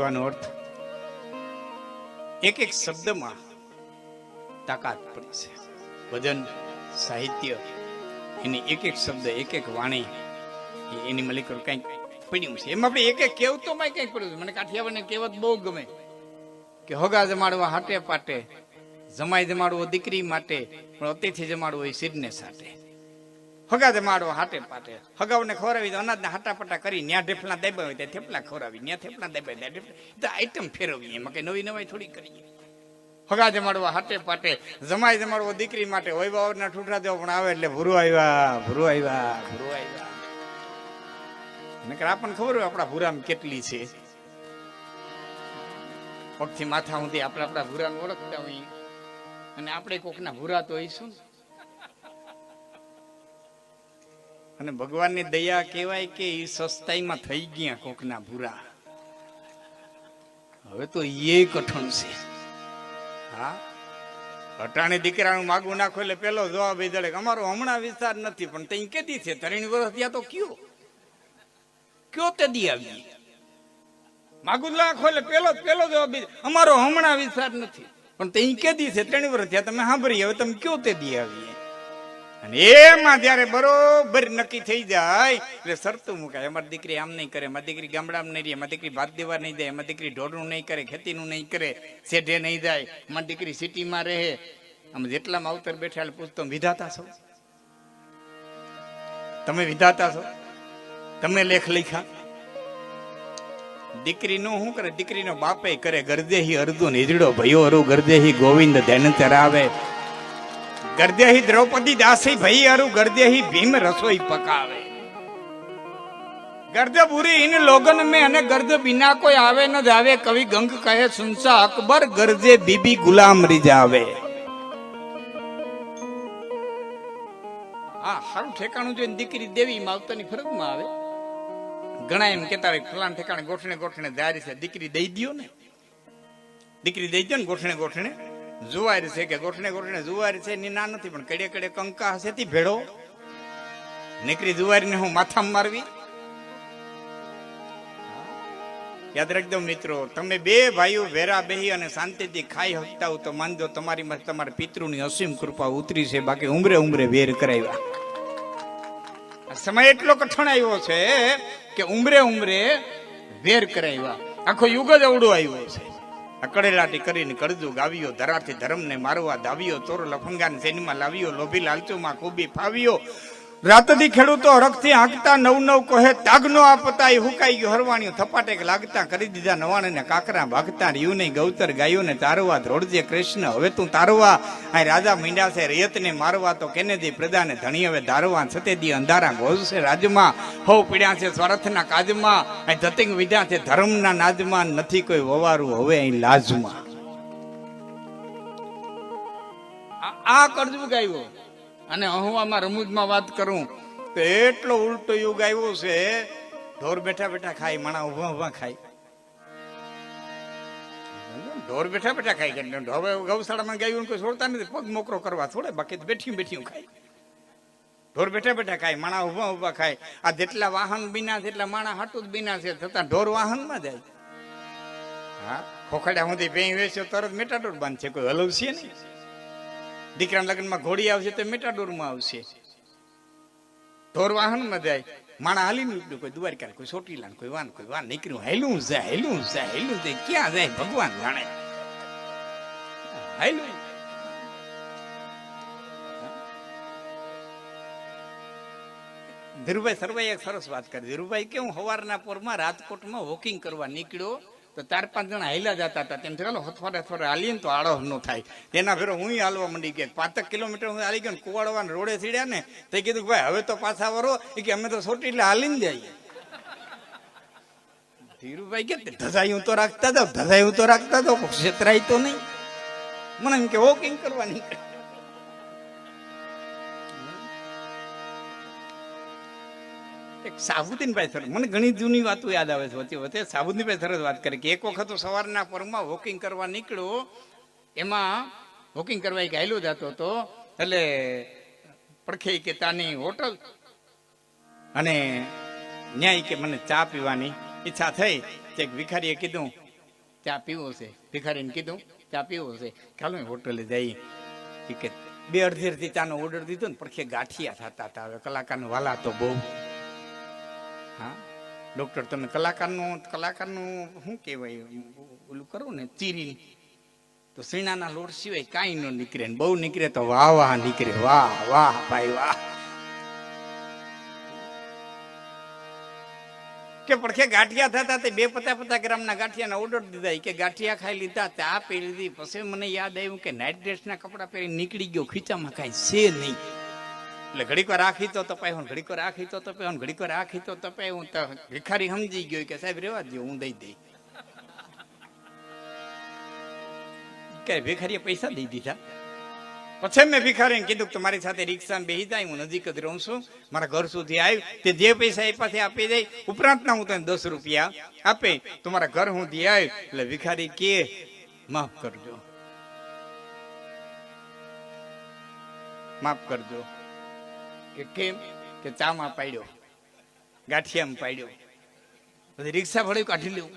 કહેવાનો અર્થ, એક એક શબ્દમાં તાકાત પડી છે. ભજન, સાહિત્ય, એની એક એક શબ્દ, એક એક વાણી એની મલિકર કંઈક પડ્યું છે. એમાં આપણે એક એક કહેવતોમાં કંઈક પડ્યું છે. મને કાઠિયાવાડની કહેવત બહુ ગમે. કે હોગા જમાડવા હાટે પાટે, જમાઈ જમાડવો દીકરી માટે, પણ અતિથિ જમાડવો એ શિરને સાટે હગા જમાડવો હાટે પાટે. હગાવને ખવડાવી અનાજના હાટાપટા કરી, ન્યા ઢેફલા હોય ત્યાં થેપલા ખવડાવી ન્યા થેપલા દાબ્યા ત્યાં ઢેફલા. આઈટમ ફેરવી એમાં કઈ નવી નવાઈ થોડી કરીએ. હગા જમાડવા હાટે પાટે. જમાઈ જમાડવો દીકરી માટે હોય બાવરના ઠૂઠા દેવો પણ આવે એટલે ભૂરું આવ્યા ભૂરું આવ્યા ભૂરું આવ્યા. નકર આપણને ખબર હોય આપણા ભૂરામ કેટલી છે. પગથી માથા સુધી આપણે આપણા ભૂરાને ઓળખતા હોય. અને આપણે કોકના ભૂરા તો હોઈશું ને. અને ભગવાનની દયા કહેવાય કે એ સસ્તાઈમાં થઈ ગયા કોકના ભૂરા. હવે તો એ કઠણ છે. હા? અટાણી દીકરાનું માગું નાખો એટલે પેલો જવાબ એ કે અમારો હમણાં વિસ્તાર નથી, પણ તઈ કેતી છે? ત્રણ વર્ષ ત્યાં તો કયો? કયો તે દી આવી? માગું નાખો એટલે પેલો પેલો જવાબ અમારો હમણાં વિસ્તાર નથી, પણ તઈ કેદી છે? ત્રણ વર્ષ ત્યાં તમે સાંભળી હવે તમે કયો તે દી આવી? અને એમાં જ્યારે બરોબર નક્કી થઈ જાય, એટલે શરતું મુકાય. અમારી દીકરી આમ નહીં કરે, મારી દીકરી ગામડામાં નહીં રહે, મારી દીકરી ભાત દેવા નહીં જાય, મારી દીકરી ઢોરનું નહીં કરે, ખેતીનું નહીં કરે, શેઢે નહીં જાય અમારી દીકરી સિટીમાં રહે. આમ જેટલા માવતર બેઠા પૂછતો વિધાતા છો? તમે વિધાતા છો? તમે લેખ લખ્યા? દીકરીનું શું કરે? દીકરીનો બાપે કરે, ગરદેહી અર્જુન હિજડો ભયો અરુ, ગરદેહી ગોવિંદ ધન ચરાવે ગરદેહી દ્રૌપદી દાસી ભઈ અરુ ગરદેહી ભીમ રસોઈ પકાવે. ગર્દ બુરી ઇન લોગન મે અને ગર્દ બિના કોઈ આવે ન જાવે, કવિ ગંગ કહે, સુનસા અકબર, ગરજે બીબી ગુલામ રીજાવે હા, હારું ઠેકાણું જોઈને દીકરી દેવી માવતરની ફરજમાં આવે. ઘણા એમ કેતા હોય, ફલાણ ઠેકાણે ગોઠણે ગોઠણે જારી છે. દીકરી દઈ દ્યો ને. દીકરી દઈ દો ને ગોઠણે ગોઠણે. જુવાર છે કે ગોઠણે ગોઠણે જુવાર છે ની ના નથી, પણ કડે કડે કંકા હશે, તી ભેળો. નીકળી જુવારીને હું માથા મારવી. યાદ રાખજો મિત્રો, તમે બે ભાઈઓ વેરા બેહી અને શાંતિથી ખાઈ શકતા તો માનજો તમારી માં તમારા પિતૃની અસીમ કૃપા ઉતરી છે, બાકી ઉમરે ઉમરે વેર કરાવ્યા. સમય એટલો કઠણ આવ્યો છે કે ઉમરે ઉમરે વેર કરાવ્યા. આખો યુગ જ અવડો આવ્યો છે. આ કડેલાટી કરીને કડજુ ગાવ્યો ધરાથી ધર્મને મારવા દાવ્યો ચોર લફંગાને સેનમાં લાવ્યો લોભી લાલચુમાં ખૂબી ફાવ્યો રાતથી ખેડૂતો હરખથી હાંકતા નવ નવ કહે તાગનો આ પતાઈ હુકાઈ ગયો. હરવાણીઓ થપાટેક લાગતા કરી દીધા નવાણે ને કાકરા ભાગતા રહ્યું નહીં. ગૌતર ગાયો ને તારવા ધ્રોડજે કૃષ્ણ. હવે તું તારવા. આ રાજા મીંડા છે, રેતને મારવા તો કેને દી પ્રદાને ધણી હવે ધારવા છતે દી અંધારા ગોઝશે રાજમાં. હો પીડ્યા છે સ્વરથના કાજમાં. આ ધતિંગ વિધ્યા છે ધર્મના નાજમાં. નથી કોઈ વવારું હવે અહીં લાજમાં. આ- આ કરજુ ગાયો. અને અહવામાં રમૂજમાં વાત કરું, તો એટલો ઉલટો યુગ આવ્યો છે, ઢોર બેઠા બેઠા ખાય, માણા ઊભા ઊભા ખાય. ઢોર બેઠા બેઠા ખાય કે હવે ગૌશાળામાં ગાયું કોઈ છોડતા નથી, પગ મોકરો કરવા થોડે બાકી બેઠી બેઠી ખાય. ઢોર બેઠા બેઠા ખાય, માણા ઊભા ઊભા ખાય. આ જેટલા વાહન બીના છે, એટલા માણા હાટું જ બીના છે, છતાં ઢોર વાહનમાં જાય. હા ખોખડા સુધી ભેં વેચ્યો, તરત મેટાડોર બાંધશે કોઈ હલવશે નહીં. દીકરાના લગ્નમાં ઘોડી આવશે તો મેટાડોરમાં આવશે. ઢોર વાહનમાં જાય. માણા હાલીને ઉપડ્યું કોઈ દ્વારકા કોઈ સોટીલા કોઈ વાન કોઈ વાન. નીકળ્યું, હેલું જાય હેલું જાય હેલું જાય. ક્યાં જાય? ભગવાન જાણે. હેલું. ધીરુભાઈ સરભાઈ એક સરસ વાત કરી. ધીરુભાઈ કે હું સવારના પોરમાં રાજકોટમાં વોકિંગ કરવા નીકળ્યો. તો ચાર પાંચ જણા હાલ્યા જતા હતા. તેમ ચાલો હથવારે હથવારે હાલીએ ને તો આળો ન થાય. તેના ફેરો હું હાલવા મંડી ગયા. પાંચક કિલોમીટર હું હાલી ગયો ને કુવાડવાના રોડે સીડ્યા ને, તે કીધું ભાઈ, હવે તો પાછા વરો. એ કે, અમે તો સોટી એટલે હાલીને જઈએ ધીરુભાઈ કે ધજાયું તો રાખતા જાવ ધજાયું તો રાખતા જાવ ક્ષેત્રાય તો નહીં. મને એમ કે વોકિંગ કરવા નીકળ્યા એક સાબુદ્દીનભાઈ સર મને ઘણી જૂની વાતો યાદ આવે છે. વચ્ચે વચ્ચે સાબુદ્દીનભાઈ સર વાત કરી કે એક વખત સવારના પરમાં વોકિંગ કરવા નીકળ્યો, એમાં વોકિંગ કરવા એક હાલ્યો જતો હતો, એટલે પડખે કે તાની હોટલ અને ન્યાય કે મને ચા પીવાની ઈચ્છા થઈ, તે ભિખારીએ કીધું, ચા પીવો છે. ભિખારીને કીધું, ચા પીવો છે. ચાલો હોટલે જઈએ કે બે અડધી ચાનો ઓર્ડર દીધો ને, પડખે ગાંઠિયા થતા હતા. હવે કલાકારનો વાલા તો બહુ હા. ડૉક્ટર, તમે કલાકારનું કલાકારનું શું કહેવાય? ઓલું કરો ને ચીરી તો સીણાના લોટ સિવાય કાંઈ ન નીકળે ને, બહુ નીકળે તો વાહ વાહ નીકળે. વાહ વાહ ભાઈ, વાહ. કે પડખે ગાંઠિયા થતા તે બે પતા પતા ગ્રામના ગાંઠિયાના ઓર્ડર દીધા. કે ગાંઠિયા ખાઈ લીધા ચા પી લીધી. પછી મને યાદ આવ્યું કે નાઇટ ડ્રેસના કપડાં પહેરી નીકળી ગયો. ખીચામાં કાંઈ છે નહીં. એટલે ઘડીકો રાખી તો તપાય હું, ઘડીકો રાખી તો ખીચો હું, ઘડીકો રાખી તો ખીચો હું તો ભિખારી સમજી ગયો કે સાહેબ રેવા દો હું દઈ દઈ. કે ભિખારીએ પૈસા દઈ દીધા. પછી મેં ભિખારીને કીધું કે તમારી સાથે રિક્ષામાં બેસી જાય, હું નજીક જ રહું છું. મારા ઘર સુધી આવ્યું તે જે પૈસા એ પાસે આપી દઈ ઉપરાંતના હું તને દસ રૂપિયા આપે. તમારા ઘર સુધી આવ્યું એટલે ભિખારી કે, માફ કરજો. માફ કરજો. કે કેમ? કે ચામાં પાડ્યો. ગાંઠિયામાં પાડ્યો. પછી રિક્ષા ભળી કાઢી લેવું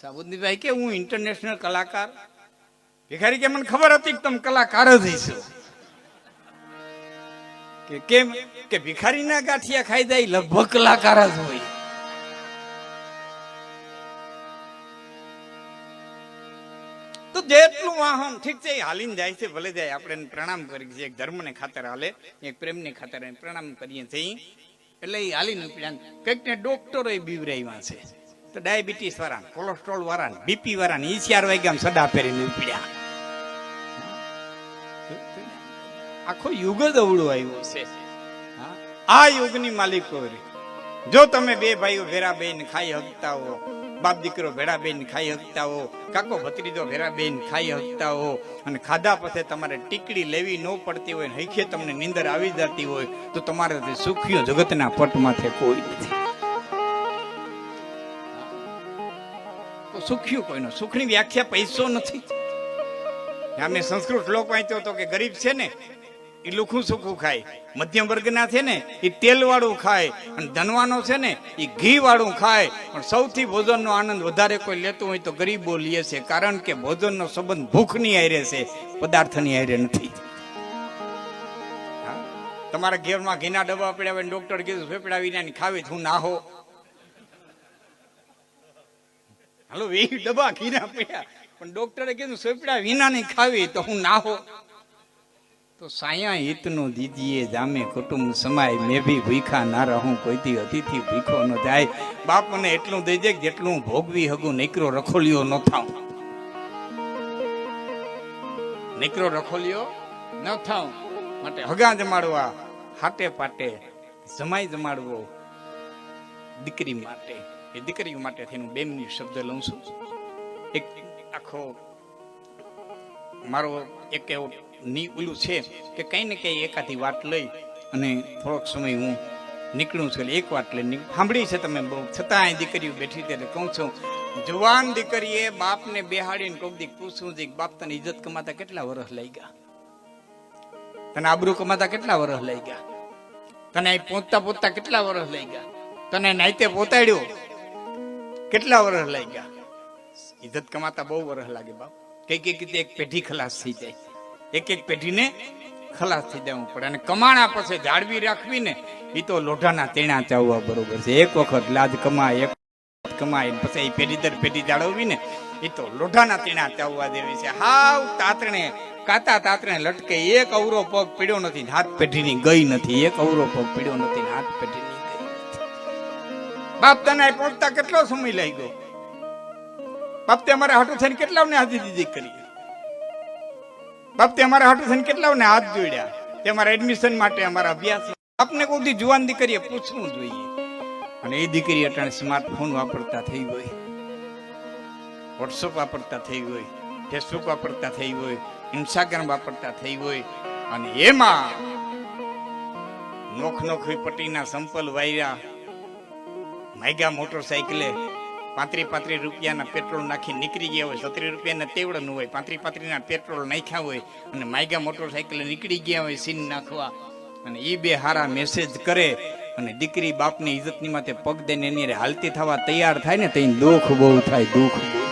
સાબુદ્દીનભાઈ કે, હું ઇન્ટરનેશનલ કલાકાર. ભિખારી કે, મને ખબર હતી કે તમે કલાકાર જ હશો. કે કેમ? કે ભિખારીના ગાંઠિયા ખાઈ જાય લગભગ કલાકાર જ હોય. તો જેટલું વાહન ઠીક છે હાલીને જાય છે, ભલે જાય. આપણે પ્રણામ કરીએ છીએ એક ધર્મને ખાતર હાલે, એક પ્રેમને ખાતર પ્રણામ કરીએ છીએ. એટલે એ હાલીને ઉપડ્યા કંઈક ને ડોક્ટરો બીવરાવ્યા છે. તો ડાયાબિટીસ વાળા કોલેસ્ટ્રોલ વાળા બીપી વાળા ને ઈ ચાર વાગ્યા સડા પહેરીને ઉપડ્યા. આખો યુગ જ અવળો આવ્યો છે. આ યુગની માલિકો. જો તમે બે ભાઈઓ ભેરા બેન ખાઈ હકતા હો બાપ દીકરો ભેડા બેન ખાઈ હકતા હો, કાકો ભત્રીજો ભેળા બેન ખાઈ હકતા હો, અને ખાધા પછી તમારે ટીકડી લેવી ન પડતી હોય, હૈખે તમને નીંદર આવી જતી હોય, તો તમારે તે સુખીઓ જગતના પટમાંથી કોઈ નથી. સુખ્યું કોઈનો? સુખની વ્યાખ્યા પૈસો નથી. અમે સંસ્કૃત શ્લોક વાંચ્યો હતો કે ગરીબ છે ને? એ લુખું સુખું ખાય. મધ્યમ વર્ગના છે ને એ તેલ વાળું ખાય. અને ધનવાનો છે ને એ ઘી વાળું ખાય. પણ સૌથી ભોજનનો આનંદ વધારે કોઈ લેતું હોય તો ગરીબો લે છે. કારણ કે ભોજનનો સંબંધ ભૂખની આયરે છે, પદાર્થની આયરે નથી? તમારા ઘેરમાં ઘીના ડબ્બા પડ્યા હોય ડોક્ટર કીધું ફેફડા વિનાની ખાવી હું ના હો. હાલો વી ડબ્બા ઘીના પડ્યા પણ ડોક્ટરે કીધું ફેફડા વિનાની ખાવી તો હું ના હો. તો સાયા હિતનું દીદીએ જામે કુટુંબ સમાય, મેં બી ભૂખા ના રહું કોઈથી અતિથિ ભૂખો ન જાય. બાપ મને એટલું દઈ દે કે જેટલું ભોગવી હગું, નીકળો રખોલિયો ન થાઉં. નીકળો રખોલિયો ન થાઉં. માટે હગા જમાડવા, હાટે પાટે જમાઈ જમાડવો દીકરી માટે. એ દીકરી માટે થઈને બે શબ્દ લઉં છું. એક આખો મારો એક એવો ની ઓલું છે કે કંઈ ને કંઈ એકાદી વાત લઈ અને થોડોક સમય હું નીકળું છું. એક વાત લઈ સાંભળી છે તમે બહુ. છતાં દીકરીઓ બેઠી ત્યારે કહું છું, જુવાન દીકરીએ બાપને બેહાડીને કોક દીક પૂછું દીક બાપ તને ઇજ્જત કમાતા કેટલા વર્ષ લઈ ગયા? તને આબરૂ કમાતા કેટલા વર્ષ લઈ ગયા? તને અહીં પહોંચતા પહોંચતા કેટલા વર્ષ લઈ ગયા? તને નાઈતે પોતાડ્યો કેટલા વર્ષ લઈ ગયા? ઇજ્જત કમાતા બહુ વર્ષ લાગે બાપ. કઈ કઈ એક પેઢી ખલાસ થઈ જાય. એક એક પેઢીને ખલાસ થઈ જવું પડે અને કમાણા પછી જાળવી રાખવી ને એ તો લોઢાના તેણા ચાવવા બરોબર છે. એક વખત લાજ કમાય, એક કમાય પછી એ પેઢી દર પેઢી જાળવવી ને એ તો લોઢાના તેણા ચાવવા દેવી છે. હાવ તાતણે, કાતા તાતણે લટકે, એક અવરો પગ પીડ્યો નથી હાથ પેઢીની ગઈ નથી. એક અવરો પગ પીડ્યો નથી હાથ પેઢીની ગઈ બાપ તને પહોંચતા કેટલો સમય લઈ ગયો બાપ તે અમારે હાટું થઈને કેટલા હાથી દીધી કરી બાપ તે અમારા હાટું થઈને કેટલાને હાથ જોડ્યા? તે અમારા એડમિશન માટે અમારા અભ્યાસ આપને કોઈ જુવાન દીકરીએ પૂછવું જોઈએ. અને એ દીકરી અટાણે સ્માર્ટફોન વાપરતા થઈ ગઈ વોટ્સઅપ વાપરતા થઈ ગઈ ફેસબુક વાપરતા થઈ ગઈ ઇન્સ્ટાગ્રામ વાપરતા થઈ ગઈ અને એમાં નોખ નોખી પટ્ટીના સંપલ વાયરા, માયગા મોટરસાયકલે પાંત્રી પાંત્રી રૂપિયાના પેટ્રોલ નાખી નીકળી ગયા હોય સત્રી રૂપિયાના તેવડનું હોય, પાંત્રી પાંત્રીના પેટ્રોલ નાખ્યા હોય અને માયગા મોટરસાઇકલ નીકળી ગયા હોય સીન નાખવા. અને એ બે હારા મેસેજ કરે અને દીકરી બાપની ઇજ્જતની માથે પગ દઈને એની હાલતી થવા તૈયાર થાય ને તો દુઃખ બહુ થાય, દુઃખ બહુ